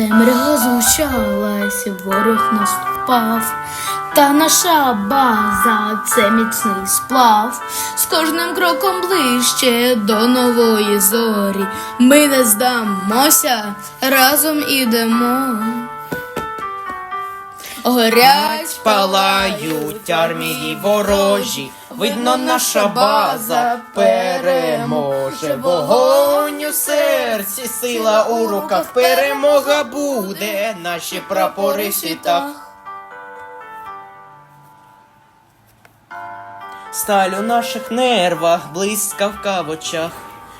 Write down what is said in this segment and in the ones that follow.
Темрява згущалась, ворог наступав, та наша база це міцний сплав. З кожним кроком ближче до нової зорі. Ми не здамося, разом ідемо. Горять, Палають армії ворожі, видно, наша база переможе. Вогонь у серці, сила у руках, перемога буде, наші прапори в світах. Сталь у наших нервах, блискавка в очах.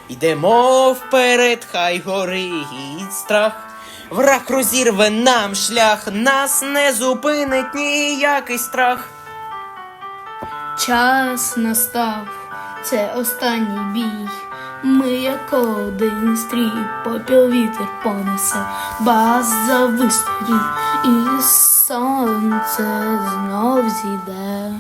Йдемо вперед, хай горить страх. Враг розірве нам шлях, нас не зупинить ніякий страх. Час настав, це останній бій. Ми як один стрій, попіл вітер понесе, база вистоїть, і сонце знов зійде.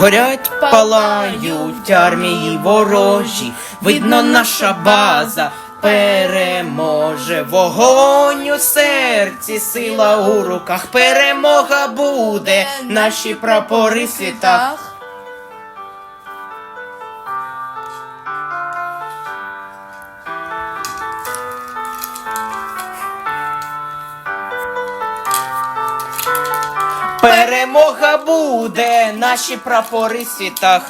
Горять, палають армії ворожі, видно, наша база переможе. Вогонь у серці, сила у руках, перемога буде, наші прапори в світах. Перемога буде, наші прапори в світах.